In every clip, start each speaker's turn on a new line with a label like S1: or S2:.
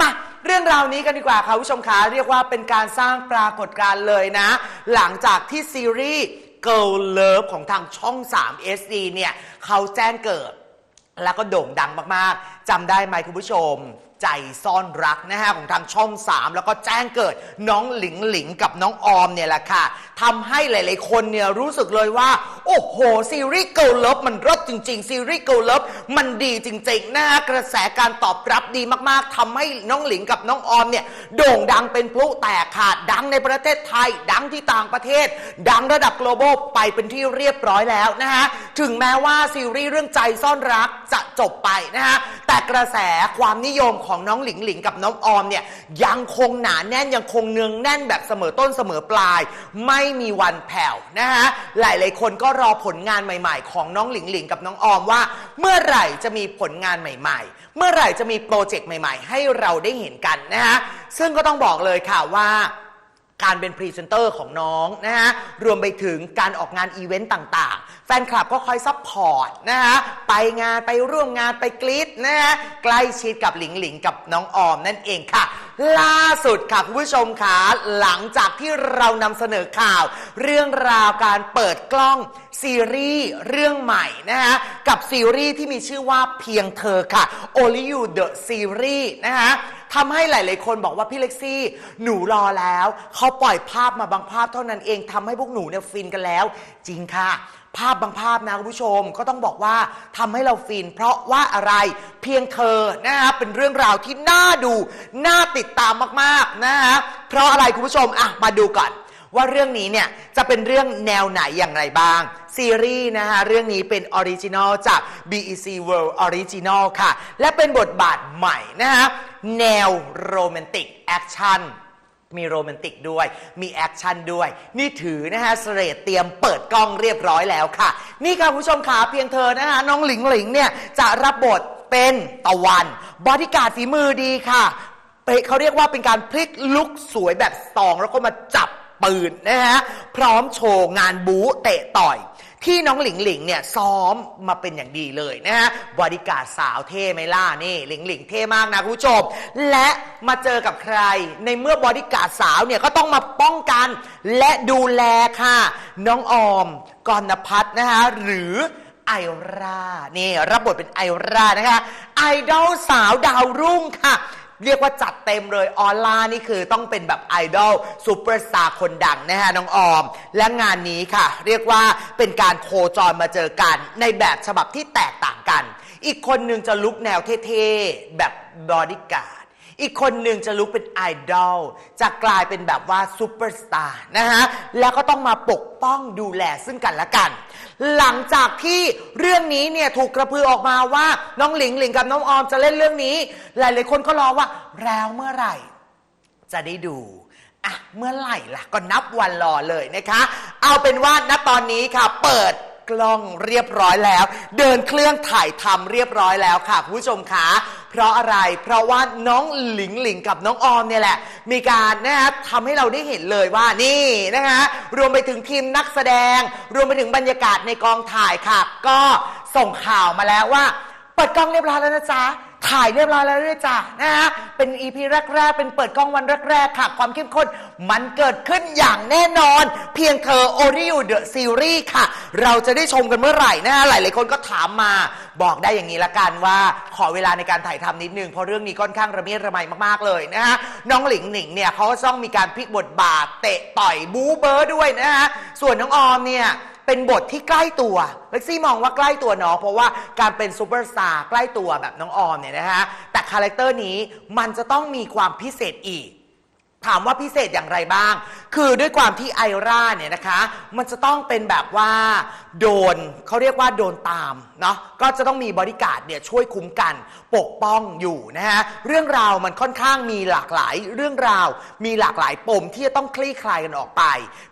S1: มาเรื่องราวนี้กันดีกว่าค่ะผู้ชมคะเรียกว่าเป็นการสร้างปรากฏการณ์เลยนะ หลังจากที่ซีรีส์ Girl Love ของทางช่อง 3 SD เนี่ยเขาแจ้งเกิด แล้วก็โด่งดังมากๆจำได้ไหมคุณผู้ชม ใจซ่อนรักนะฮะของทางช่อง 3 แล้วก็แจ้งเกิดน้องหลิงหลิงกับน้องออมเนี่ยแหละค่ะทำให้หลายๆคนเนี่ยรู้สึกเลยว่า โอ้โห ซีรีส์ Girl Love มันรสจริง ๆ ซีรีส์ Girl Love มันดีจริงๆนะฮะกระแสการตอบรับดีมากๆทำให้น้องหลิงกับน้องออมเนี่ยโด่งดังเป็นพลุแตกค่ะ ดังในประเทศไทย ดังที่ต่างประเทศ ดังระดับ global ไปเป็นที่เรียบร้อยแล้วนะฮะถึงแม้ว่าซีรีส์เรื่องใจซ่อนรักจะจบไปนะฮะแต่กระแสความนิยมของน้องหลิงหลิงกับน้องออมเนี่ยยังคงหนาแน่นยังคงเนืองแน่นแบบเสมอต้นเสมอปลาย ไม่มีวันแผ่วนะฮะหลายๆคนก็รอผลงานใหม่ ๆ ของน้องหลิงหลิงกับน้องออมว่า เมื่อไหร่จะมีผลงานใหม่ ๆ เมื่อไหร่จะมีโปรเจกต์ใหม่ ๆ ให้เราได้เห็นกันนะฮะซึ่งก็ต้องบอกเลยค่ะว่าการเป็นพรีเซนเตอร์ของน้องนะฮะ รวมไปถึงการออกงานอีเวนต์ต่างๆ แฟนคลับก็คอยซัพพอร์ตนะฮะ ไปงานไปร่วมงานไปกรี๊ดนะฮะ ใกล้ชิดกับหลิงหลิงกับน้องออมนั่นเองค่ะ ล่าสุดค่ะคุณผู้ชมค่ะหลังจากที่เรานำเสนอข่าว เรื่องราวการเปิดกล้องซีรีส์เรื่องใหม่นะฮะ กับซีรีส์ที่มีชื่อว่าเพียงเธอค่ะ Only You The Series นะฮะทำให้หลาย ๆ คนบอกว่าพี่เล็กซี่ หนูรอแล้ว เขาปล่อยภาพมาบางภาพเท่านั้นเองทำให้พวกหนูเนี่ยฟินกันแล้ว จริงค่ะ ภาพบางภาพนะคุณผู้ชมก็ต้องบอกว่าทำให้เราฟิน เพราะว่าอะไรเพียงเธอนะฮะเป็นเรื่องราวที่น่าดู น่าติดตามมาก ๆ นะฮะเพราะอะไรคุณผู้ชมอะมาดูก่อน ว่าเรื่องนี้เนี่ยจะเป็นเรื่องแนวไหนอย่างไรบ้าง ซีรีส์นะคะเรื่องนี้เป็นออริจินอลจาก BEC World Original ค่ะ และเป็นบทบาทใหม่นะคะแนวโรแมนติกแอคชั่นมีโรแมนติกด้วย มีแอคชั่นด้วย นี่ถือนะฮะเสรตเตรียมเปิดกล้องเรียบร้อยแล้วค่ะ นี่ค่ะคุณผู้ชมขาเพียงเธอนะฮะน้องหลิงหลิงเนี่ยจะรับบทเป็นตะวัน บอดี้การ์ดฝีมือดีค่ะเขาเรียกว่าเป็นการพลิกลุกสวยแบบสอง แล้วก็มาจับ ปืนนะฮะพร้อมโชว์งานบู๊เตะต่อย ที่น้องหลิงหลิงเนี่ยซ้อมมาเป็นอย่างดีเลยนะฮะบอดี้การ์ดสาวเท่ไหมล่ะนี่หลิงหลิงเท่มากนะคุณผู้ชม และมาเจอกับใคร ในเมื่อบอดี้การ์ดสาวเนี่ยก็ต้องมาป้องกัน และดูแลค่ะ น้องออมกรณพัฒน์นะคะหรือไอรานี่รับบทเป็นไอรานะคะไอดอลสาวดาวรุ่งค่ะ เรียกว่าจัดเต็มเลยออล่านี่คือต้องเป็นแบบไอดอลซูเปอร์สตาร์คนดังนะฮะน้องออม และงานนี้ค่ะ เรียกว่าเป็นการโคจรมาเจอกัน ในแบบฉบับที่แตกต่างกัน อีกคนหนึ่งจะลุกแนวเท่ๆ แบบบอดี้การ์ด อีกคนหนึ่งจะลุกเป็นไอดอลจะกลายเป็นแบบว่าซูเปอร์สตาร์นะฮะ แล้วก็ต้องมาปกป้องดูแลซึ่งกันและกัน หลังจากที่เรื่องนี้เนี่ยถูกกระพือออกมาว่าน้องหลิงหลิงกับน้องออมจะเล่นเรื่องนี้ หลายๆคนก็รอว่าแล้วเมื่อไหร่ จะได้ดูอะเมื่อไหร่ล่ะ ก็นับวันรอเลยนะคะ เอาเป็นว่าณตอนนี้ค่ะเปิดกล้องเรียบร้อยแล้ว เดินเครื่องถ่ายทำเรียบร้อยแล้วค่ะคุณผู้ชมคะ เพราะอะไร เพราะว่าน้องหลิงหลิงกับน้องออมเนี่ยแหละ มีการนะฮะทำให้เราได้เห็นเลยว่านี่นะคะรวมไปถึงทีมนักแสดง รวมไปถึงบรรยากาศในกองถ่ายค่ะ ก็ส่งข่าวมาแล้วว่า เปิดกล้องเรียบร้อยแล้วนะจ๊ะ ถ่ายเรียบร้อยแล้วด้วยจ้ะนะฮะเป็นอีพีแรก ๆ เป็นเปิดกล้องวันแรก ๆ ค่ะ ความเข้มข้นมันเกิดขึ้นอย่างแน่นอน เพียงเธอโอริวเดอะซีรีส์ค่ะ เราจะได้ชมกันเมื่อไหร่นะฮะหลายๆคนก็ถามมา บอกได้อย่างนี้ละกันว่าขอเวลาในการถ่ายทำนิดนึงเพราะเรื่องนี้ค่อนข้างระเมียดระไมมากๆเลยนะฮะน้องหลิงหนิงเนี่ยเขาก็ต้องมีการพลิกบทบาทเตะต่อยบู๊เบอร์ด้วยนะฮะส่วนน้องออมเนี่ย เป็นบทที่ใกล้ตัวเล็กซี่มองว่าใกล้ตัวน้องเพราะว่าการเป็นซูเปอร์สตาร์ใกล้ตัวแบบน้องออมเนี่ยนะฮะแต่คาแรคเตอร์นี้มันจะต้องมีความพิเศษอีก ถามว่าพิเศษอย่างไรบ้าง คือด้วยความที่ไอร่าเนี่ยนะคะ มันจะต้องเป็นแบบว่าโดนเขาเรียกว่าโดนตามเนาะ ก็จะต้องมีบริการเนี่ยช่วยคุ้มกันปกป้องอยู่นะฮะ เรื่องราวมันค่อนข้างมีหลากหลายเรื่องราว มีหลากหลายปมที่จะต้องคลี่คลายกันออกไป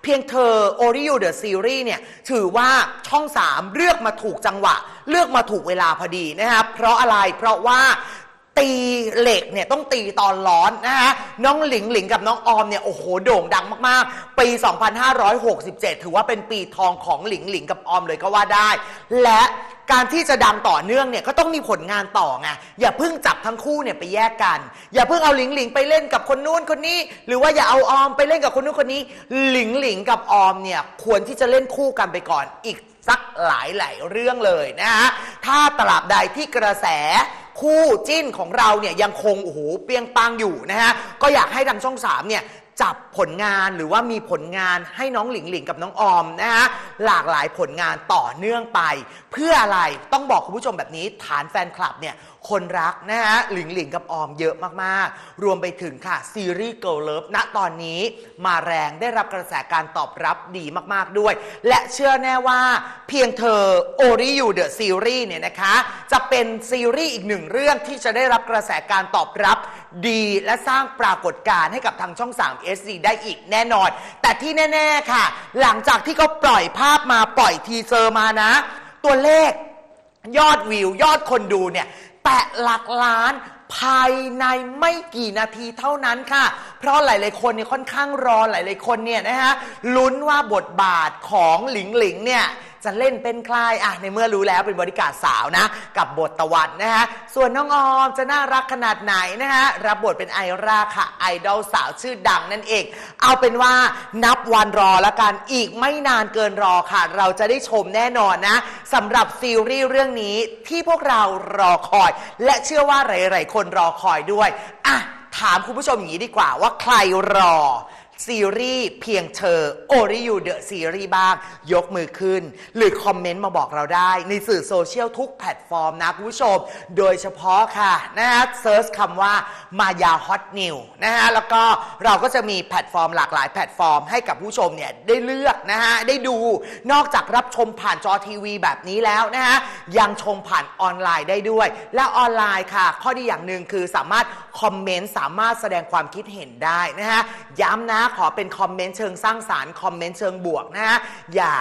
S1: เพียงเธอ o r i o The Series เนี่ยถือว่าช่อง 3 เลือกมาถูกจังหวะ เลือกมาถูกเวลาพอดีนะครับเพราะอะไร เพราะว่า ตีเหล็กเนี่ยต้องตีตอนร้อนนะฮะน้องหลิงหลิงกับน้องออมเนี่ยโอ้โหโด่งดังมากๆ ปี 2567 ถือว่าเป็นปีทองของหลิงหลิงกับออมเลยก็ว่าได้ และการที่จะดังต่อเนื่องเนี่ยก็ต้องมีผลงานต่อไงอย่าเพิ่งจับทั้งคู่เนี่ยไปแยกกัน อย่าเพิ่งเอาหลิงหลิงไปเล่นกับคนนู้นคนนี้ หรือว่าอย่าเอาออมไปเล่นกับคนนู้นคนนี้ หลิงหลิงกับออมเนี่ยควรที่จะเล่นคู่กันไปก่อนอีกสักหลายหลายเรื่องเลยนะฮะถ้าตราบใดที่กระแส คู่จิ้นของเราเนี่ยยังคงโอ้โหเปียงปังอยู่นะฮะก็อยากให้ทางช่องสามเนี่ยจับผลงานหรือว่ามีผลงานให้น้องหลิงหลิงกับน้องออมนะฮะหลากหลายผลงานต่อเนื่องไป เพื่ออะไรต้องบอกคุณผู้ชมแบบนี้ฐานแฟนคลับเนี่ยคนรักนะฮะหลิงหลิงกับออมเยอะมากๆ รวมไปถึงค่ะ ซีรีส์ Girl Love ณตอนนี้มาแรงได้รับกระแสการตอบรับดีมากๆด้วย และเชื่อแน่ว่าเพียงเธอ o r i You The Series เนี่ยนะคะ จะเป็นซีรีส์อีกหนึ่งเรื่องที่จะได้รับกระแสการตอบรับดีและสร้างปรากฏการณ์ให้กับทางช่อง 3 SD ได้อีกแน่นอน แต่ที่แน่ ๆค่ะ หลังจากที่เขาปล่อยภาพมาปล่อยทีเซอร์มานะ ตัวเลขยอดวิวยอดคนดูเนี่ย แตะหลักล้านภายในไม่กี่นาทีเท่านั้นค่ะ เพราะหลายๆคนเนี่ยค่อนข้างรอหลายๆคนเนี่ยนะฮะลุ้นว่าบทบาทของหลิงหลิงเนี่ย จะเล่นเป็นใครอะในเมื่อรู้แล้วเป็นบริการสาวนะ กับบทตะวันนะฮะส่วนน้องออมจะน่ารักขนาดไหนนะฮะรับบทเป็นไอราค่ะไอดอลสาวชื่อดังนั่นเอง เอาเป็นว่านับวันรอแล้วกันอีกไม่นานเกินรอค่ะ เราจะได้ชมแน่นอนนะสำหรับซีรีส์เรื่องนี้ที่พวกเรารอคอย และเชื่อว่าหลาย ๆ คนรอคอยด้วยอะถามคุณผู้ชมอย่างนี้ดีกว่าว่าใครรอ ซีรีส์เพียงเธอ o r i You The Series บ้าง ยกมือขึ้น หรือคอมเมนต์มาบอกเราได้ ในสื่อโซเชียลทุกแพลตฟอร์มนะคุณผู้ชม โดยเฉพาะค่ะนะฮะเซิร์ชคำว่ามายาฮอตนิวนะฮะแล้วก็เราก็จะมีแพลตฟอร์มหลากหลายแพลตฟอร์มให้กับผู้ชมเนี่ยได้เลือกนะฮะได้ดูนอกจากรับชมผ่านจอทีวีแบบนี้แล้วนะฮะยังชมผ่านออนไลน์ได้ด้วย และออนไลน์ค่ะ ข้อดีอย่างหนึ่งคือสามารถคอมเมนต์สามารถแสดงความคิดเห็นได้นะฮะย้ำนะขอเป็นคอมเมนต์เชิงสร้างสารรค์คอมเมนต์เชิงบวกนะฮะอย่า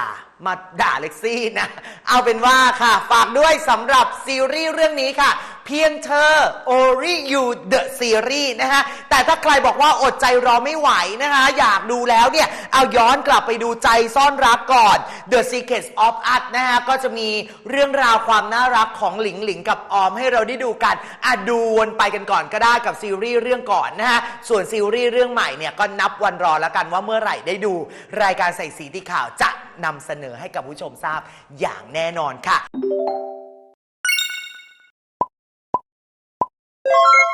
S1: มาด่าเล็กซี่นะ เอาเป็นว่าค่ะ ฝากด้วยสำหรับซีรีส์เรื่องนี้ค่ะ เพียงเธอ Ori You The Series นะฮะ แต่ถ้าใครบอกว่าอดใจรอไม่ไหวนะคะ อยากดูแล้วเนี่ย เอาย้อนกลับไปดูใจซ่อนรักก่อน The Secrets of Us นะฮะ ก็จะมีเรื่องราวความน่ารักของหลิงหลิงกับออมให้เราได้ดูกันอะดูวนไปกันก่อนก็ได้กับซีรีส์เรื่องก่อนนะฮะ ส่วนซีรีส์เรื่องใหม่เนี่ยก็นับวันรอแล้วกันว่าเมื่อไหร่ได้ดู รายการใส่สีที่ข่าวจะนำเสนอให้กับผู้ชมทราบอย่างแน่นอนค่ะ you